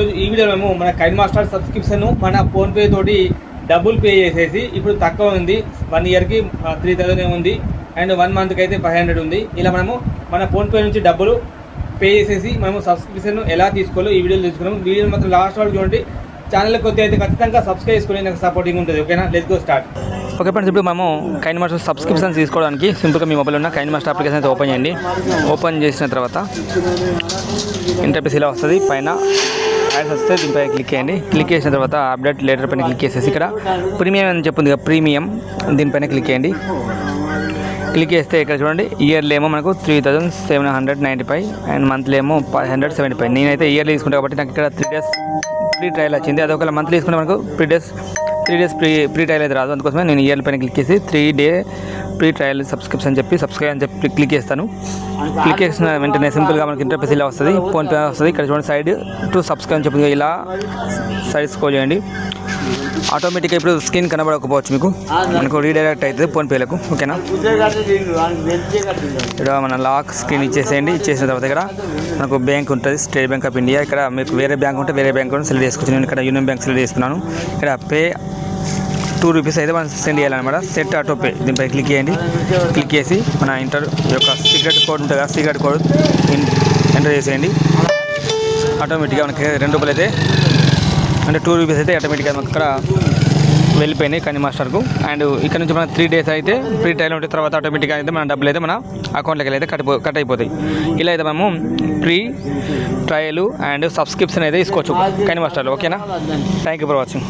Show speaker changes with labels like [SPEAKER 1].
[SPEAKER 1] ఈరోజు ఈ వీడియోలో మేము మన కైన్ మాస్టర్ సబ్స్క్రిప్షన్ మన ఫోన్పే తోటి డబ్బులు పే చేసేసి ఇప్పుడు తక్కువ ఉంది. వన్ ఇయర్కి త్రీ థౌసండ్ ఉంది. అండ్ వన్ మంత్కి అయితే ఫైవ్ హండ్రెడ్ ఉంది. ఇలా మనము మన ఫోన్పే నుంచి డబ్బులు పే చేసేసి మనము సబ్స్క్రిప్షన్ ఎలా తీసుకోవాలో ఈ వీడియోలో తెలుసుకున్నాము. వీడియో మాత్రం లాస్ట్ వాళ్ళు చూడండి. ఛానల్ కొద్దిగా అయితే ఖచ్చితంగా సబ్స్క్రైబ్ చేసుకుని నాకు సపోర్టింగ్ ఉంటుంది. ఓకేనా let's go start okay friends ఇప్పుడు మనము కైన్ మాస్టర్ సబ్స్క్రిప్షన్ తీసుకోవడానికి సింపుల్గా మీ మొబైల్ ఉన్న కైన్ మాస్టర్ అప్లికేషన్ అయితే ఓపెన్ చేయండి. ఓపెన్ చేసిన తర్వాత ఇంటర్ఫేస్ ఇలా వస్తుంది. పైన యాడ్స్ వస్తే దీనిపై క్లిక్ చేయండి. క్లిక్ చేసిన తర్వాత అప్డేట్ లేటర్ పైన క్లిక్ చేసేసి ఇక్కడ ప్రీమియం అని చెప్పింది కదా ప్రీమియం దీనిపైన క్లిక్ చేయండి. క్లిక్ చేస్తే ఇక్కడ చూడండి ఇయర్లీ ఏమో మనకు three thousand seven hundred ninety five and monthly ఏమో ఫైవ్ హండ్రెడ్ సెవెంటీ ఫైవ్ నేనైతే ఇయర్లీ తీసుకుంటా కాబట్టి నాకు ఇక్కడ త్రీ డేస్ ఫ్రీ ట్రయల్ వచ్చింది. అది ఒకవేళ మంత్లీ తీసుకుంటే మనకు three days three days free free trial అయితే రాదు. అందుకోసమే నేను ఇయర్ పైన క్లిక్ చేసి three day free trial subscription చెప్పి సబ్స్క్రైబ్ అని చెప్పి క్లిక్ చేస్తాను. క్లిక్ చేసిన వెంటనే సింపుల్గా మనకి ఇంటర్ఫేస్ ఇలా వస్తుంది. ఫోన్పే వస్తుంది. ఇక్కడ చూడండి సైడ్ టు సబ్స్క్రైబ్ అని ఇలా సైడ్ స్కోల్ చేయండి. ఆటోమేటిక్గా ఇప్పుడు స్క్రీన్ కనబడకపోవచ్చు మీకు. మనకు రీడైరెక్ట్ అవుతుంది ఫోన్పేలకు ఓకేనా? ఇక్కడ మన లాక్ స్క్రీన్ ఇచ్చేసేయండి. ఇచ్చేసిన తర్వాత ఇక్కడ మనకు బ్యాంక్ ఉంటుంది. State Bank of India. ఇక్కడ మీకు వేరే బ్యాంక్ ఉంటే వేరే బ్యాంక్ సెలెక్ట్ చేసుకోవచ్చు నేను ఇక్కడ యూనియన్ బ్యాంక్ సెలెక్ట్ చేసుకున్నాను. ఇక్కడ పే టూ రూపీస్ అయితే మనం సెండ్ చేయాలన్నమాట. సెట్ ఆటో పే దీనిపై క్లిక్ చేయండి. క్లిక్ చేసి మన ఇంటర్ యొక్క సీక్రెట్ కోడ్ ఉంటుంది కదా సీక్రెట్ కోడ్ ఎంటర్ చేసేయండి. ఆటోమేటిక్గా మనకి రెండు రూపాయలు అయితే అంటే టూ రూపీస్ అయితే ఆటోమేటిక్గా మనకు ఇక్కడ వెళ్ళిపోయినాయి కానీ మాస్టర్కు. అండ్ ఇక్కడ నుంచి మన త్రీ డేస్ అయితే ఫ్రీ టైం ఉంటే తర్వాత ఆటోమేటిక్గా అయితే మన డబ్బులు అయితే మన అకౌంట్లోకి అయితే కట్ కట్ అయిపోతాయి. ఇలా అయితే మనము ఫ్రీ ట్రయల్ అండ్ సబ్స్క్రిప్షన్ అయితే తీసుకోవచ్చు. కనీ మాస్టర్లు ఓకేనా? Thank you for watching